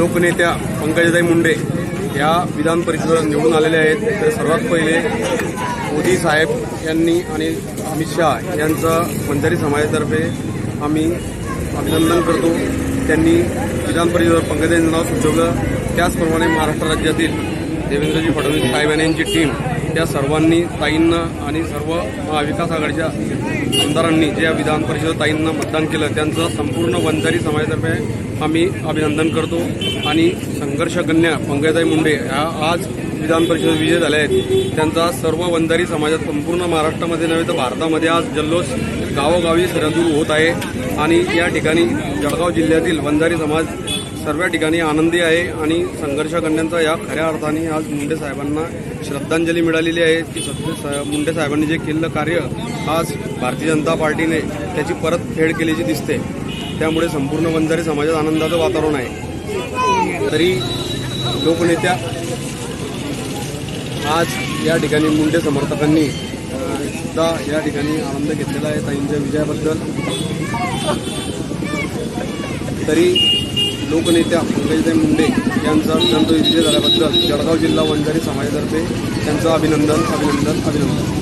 लोकनेत्या पंकजाताई मुंडे या विधान परिषदेवर निवडून आलेले आहेत. तर सर्वात पहिले मोदी साहेब यांनी आणि अमित शहा यांचं बंजारी समाजातर्फे आम्ही अभिनंदन करतो. त्यांनी विधान परिषदेवर पंकजाताईंचं नाव सुचवलं. त्याचप्रमाणे महाराष्ट्र राज्यातील देवेंद्रजी फडणवीस साहेब यांची टीम त्या सर्वांनी ताईंना आणि सर्व महाविकास आघाडीच्या आमदारांनी ज्या विधान परिषद ताईंना मतदान केलं त्यांचं संपूर्ण वंजारी समाजातर्फे आम्ही अभिनंदन करतो. आणि संघर्ष पंकजाई मुंडे ह्या आज विधान परिषद विजय झाल्या आहेत. त्यांचा सर्व वंजारी समाजात संपूर्ण महाराष्ट्रामध्ये नव्हे तर भारतामध्ये आज जल्लोष गावोगावी सरदूर होत आहे. आणि या ठिकाणी जळगाव जिल्ह्यातील वंजारी समाज सर्व ठिकाणी आनंदी आहे आणि संघर्ष करण्याचा या खऱ्या अर्थाने आज मुंडे साहेबांना श्रद्धांजली मिळालेली आहे की सत्य मुंडे साहेबांनी जे केलेलं कार्य आज भारतीय जनता पार्टीने त्याची परतफेड केल्याची दिसते. त्यामुळे संपूर्ण बंजारी समाजात आनंदाचं वातावरण आहे. तरी लोकनेत्या आज या ठिकाणी मुंडे समर्थकांनी सुद्धा या ठिकाणी आनंद घेतलेला आहे ताईंच्या विजयाबद्दल. तरी लोकनेत्या पंकजताई मुंडे यांचा विधानसभा विजय झाल्याबद्दल जळगाव जिल्हा वंजारी समाजातर्फे त्यांचं अभिनंदन अभिनंदन अभिनंदन.